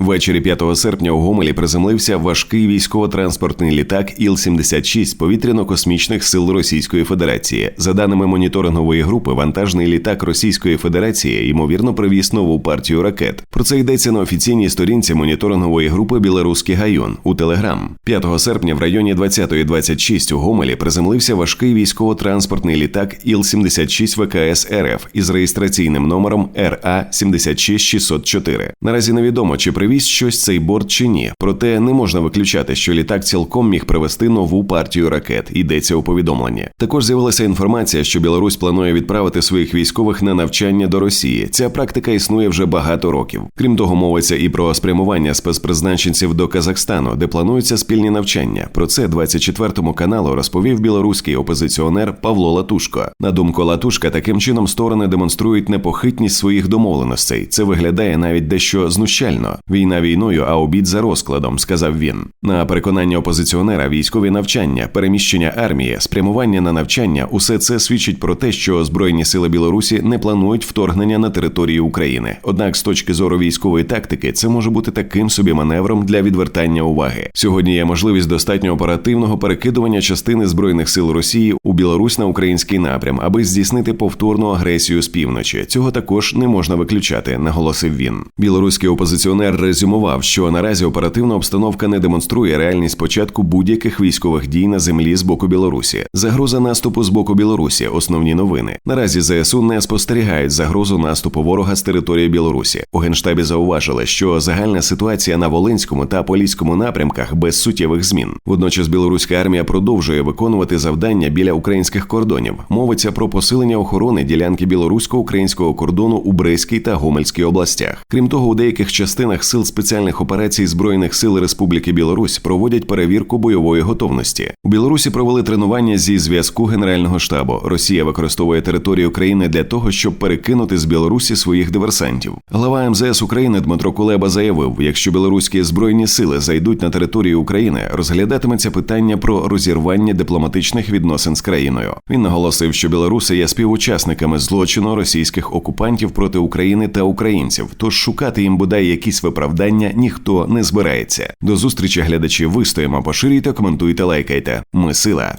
Ввечері 5 серпня у Гомелі приземлився важкий військово-транспортний літак Іл-76 повітряно-космічних сил Російської Федерації. За даними моніторингової групи, вантажний літак Російської Федерації ймовірно привіз нову партію ракет. Про це йдеться на офіційній сторінці моніторингової групи Білоруський гайон у Телеграм. 5 серпня в районі 20.26 у Гомелі приземлився важкий військово-транспортний літак Іл-76 ВКС РФ із реєстраційним номером РА 76604. Наразі невідомо, чи привіз щось цей борт чи ні. Проте не можна виключати, що літак цілком міг привезти нову партію ракет. Йдеться у повідомленні. Також з'явилася інформація, що Білорусь планує відправити своїх військових на навчання до Росії. Ця практика існує вже багато років. Крім того, мовиться і про спрямування спецпризначенців до Казахстану, де плануються спільні навчання. Про це 24-му каналу розповів білоруський опозиціонер Павло Латушко. На думку Латушка, таким чином сторони демонструють непохитність своїх домовленостей. Це виглядає навіть дещо знущально. Війна війною, а обід за розкладом, сказав він. На переконання опозиціонера, військові навчання, переміщення армії, спрямування на навчання усе це свідчить про те, що збройні сили Білорусі не планують вторгнення на територію України. Однак, з точки зору військової тактики, це може бути таким собі маневром для відвертання уваги. Сьогодні є можливість достатньо оперативного перекидування частини збройних сил Росії у Білорусь на український напрям, аби здійснити повторну агресію з півночі. Цього також не можна виключати, наголосив він. Білоруський опозиціонер резюмував, що наразі оперативна обстановка не демонструє реальність початку будь-яких військових дій на землі з боку Білорусі. Загроза наступу з боку Білорусі. Основні новини. Наразі ЗСУ не спостерігають загрозу наступу ворога з території Білорусі. У генштабі зауважили, що загальна ситуація на Волинському та Поліському напрямках без суттєвих змін. Водночас білоруська армія продовжує виконувати завдання біля українських кордонів. Мовиться про посилення охорони ділянки білорусько-українського кордону у Брестській та Гомельській областях. Крім того, у деяких частинах сил спеціальних операцій збройних сил Республіки Білорусь проводять перевірку бойової готовності. У Білорусі провели тренування зі зв'язку Генерального штабу. Росія використовує територію країни для того, щоб перекинути з Білорусі своїх диверсантів. Глава МЗС України Дмитро Кулеба заявив: якщо білоруські збройні сили зайдуть на територію України, розглядатиметься питання про розірвання дипломатичних відносин з країною. Він наголосив, що білоруси є співучасниками злочину російських окупантів проти України та українців. Тож шукати їм бодай якісь виправдання ніхто не збирається. До зустрічі глядачі вистоїмо, поширюйте, коментуйте, лайкайте. Ми сила.